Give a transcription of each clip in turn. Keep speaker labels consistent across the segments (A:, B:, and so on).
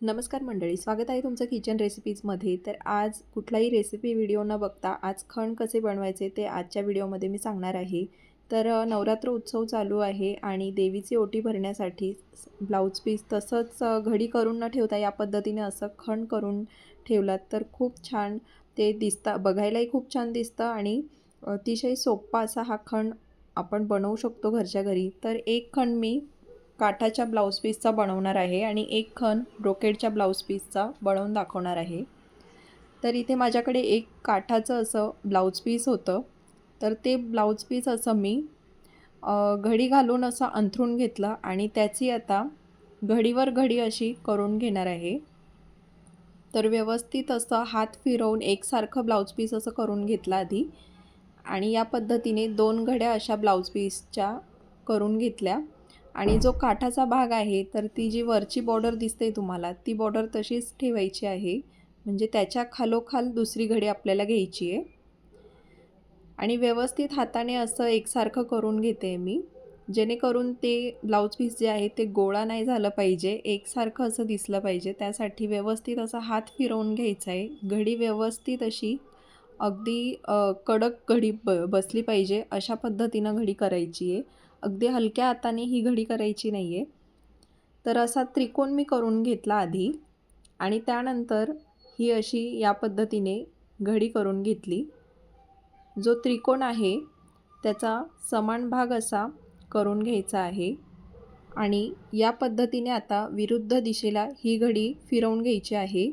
A: नमस्कार मंडळी स्वागत आहे तुमचं किचन रेसिपीजमध्ये तर आज कुठलाही रेसिपी व्हिडिओ न बघता आज खण कसे बनवायचे ते आजच्या व्हिडिओमध्ये मी सांगणार आहे. तर नवरात्र उत्सव चालू आहे आणि देवीची ओटी भरण्यासाठी ब्लाऊज पीस तसंच घडी करून न ठेवता या पद्धतीने असं खण करून ठेवलात. तर खूप छान ते दिसतं बघायलाही खूप छान दिसतं आणि अतिशय सोप्पा असा हा खण आपण बनवू शकतो घरच्या घरी. तर एक खण मी काठाच्या ब्लाऊज पीसचा बनवणार आहे आणि एक खण ब्रोकेडच्या ब्लाऊज पीसचा बनवून दाखवणार आहे. तर इथे माझ्याकडे एक काठाचं असं ब्लाऊज पीस होतं. तर ते ब्लाऊज पीस असं मी घडी घालून असं अंथरून घेतलं आणि त्याची आता घडीवर घडी अशी करून घेणार आहे. तर व्यवस्थित असं हात फिरवून एकसारखं ब्लाऊज पीस असं करून घेतलं आधी आणि या पद्धतीने दोन घड्या अशा ब्लाऊज पीसच्या करून घेतल्या. आणि जो काठाचा भाग आहे तर ती जी वरची बॉर्डर दिसते तुम्हाला ती बॉर्डर तशीच ठेवायची आहे. म्हणजे त्याच्या खालोखाल दुसरी घडी आपल्याला घ्यायची आहे. आणि व्यवस्थित हाताने असं एकसारखं करून घेते मी. जेणेकरून ते ब्लाऊज पीस जे आहे ते गोळा नाही झालं पाहिजे एकसारखं असं दिसलं पाहिजे. त्यासाठी व्यवस्थित असा हात फिरवून घ्यायचा आहे. घडी व्यवस्थित अशी अगदी कडक घडी ब बसली पाहिजे अशा पद्धतीनं घडी करायची आहे. अगदी हलक्या हाताने ही घडी करायची नाही आहे तर असा त्रिकोण मी करून घेतला आधी आणि त्यानंतर ही अशी या पद्धतीने घडी करून घेतली. जो त्रिकोण आहे त्याचा समान भाग असा करून घ्यायचा आहे आणि या पद्धतीने आता विरुद्ध दिशेला ही घडी फिरवून घ्यायची आहे.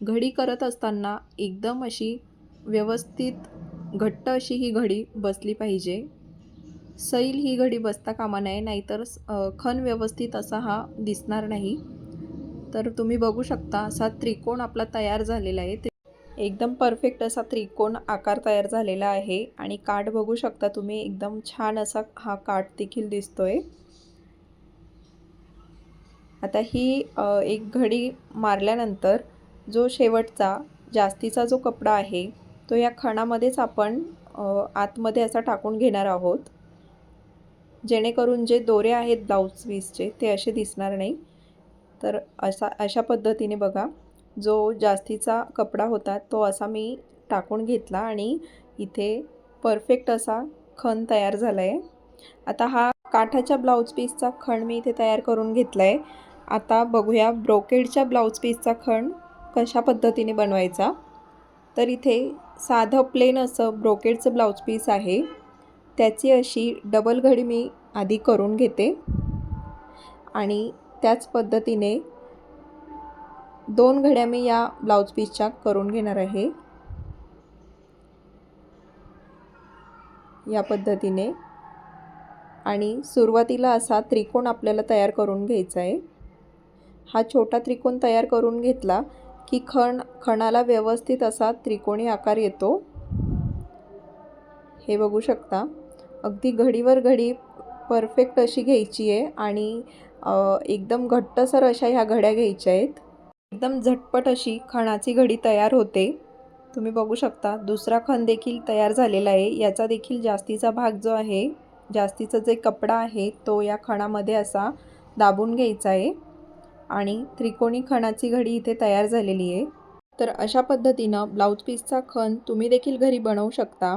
A: घडी करत असताना एकदम अशी व्यवस्थित घट्ट अशी ही घडी बसली पाहिजे. सैल ही घडी बसता कामा नये नाहीतर अ, खण व्यवस्थित असा हा दिसणार नाही. तर तुम्ही बघू शकता असा त्रिकोण आपला तयार झालेला आहे. एकदम परफेक्ट असा त्रिकोण आकार तयार झालेला आहे आणि काठ बघू शकता तुम्ही एकदम छान असा हा काठ देखील दिसतोय. आता ही एक घडी मारल्यानंतर जो शेवटचा जास्तीचा जो कपडा आहे तो या खणामध्येच आपण आतमध्ये असा टाकून घेणार आहोत. जेणेकरून जे दोरे आहेत ब्लाऊज पीसचे ते असे दिसणार नाही. तर असा अशा पद्धतीने बघा जो जास्तीचा कपडा होता तो असा मी टाकून घेतला आणि इथे परफेक्ट असा खण तयार झाला आहे आता हा काठाच्या ब्लाऊज पीसचा खण मी इथे तयार करून घेतला आहे आता बघूया ब्रोकेडच्या ब्लाऊज पीसचा खण कशा पद्धतीने बनवायचा. तर इथे साधं प्लेन असं ब्रोकेडचं ब्लाऊज पीस आहे. त्याची अशी डबल घडी मी आधी करून घेते. आणि त्याच पद्धतीने दोन घड्या मी या ब्लाऊज पीसच्या करून घेणार आहे. या पद्धतीने. आणि सुरुवातीला असा त्रिकोण आपल्याला तयार करून घ्यायचा आहे. हा छोटा त्रिकोण तयार करून घेतला की खण खणाला व्यवस्थित असा त्रिकोणी आकार येतो. हे बघू शकता. अगदी घडीवर घडी परफेक्ट अशी घ्यायची आहे आणि एकदम घट्टसर अशा ह्या घड्या घ्यायच्या आहेत. एकदम झटपट अशी खणाची घडी तयार होते. तुम्ही बघू शकता दुसरा खण देखील तयार झालेला आहे. याचा देखील जास्तीचा भाग जो आहे जास्तीचा जे कपडा आहे तो या खणामध्ये असा दाबून घ्यायचा आहे. आणि त्रिकोणी खणाची घडी इथे तयार झालेली आहे. तर अशा पद्धतीनं ब्लाऊज पीसचा खण तुम्ही देखील घरी बनवू शकता.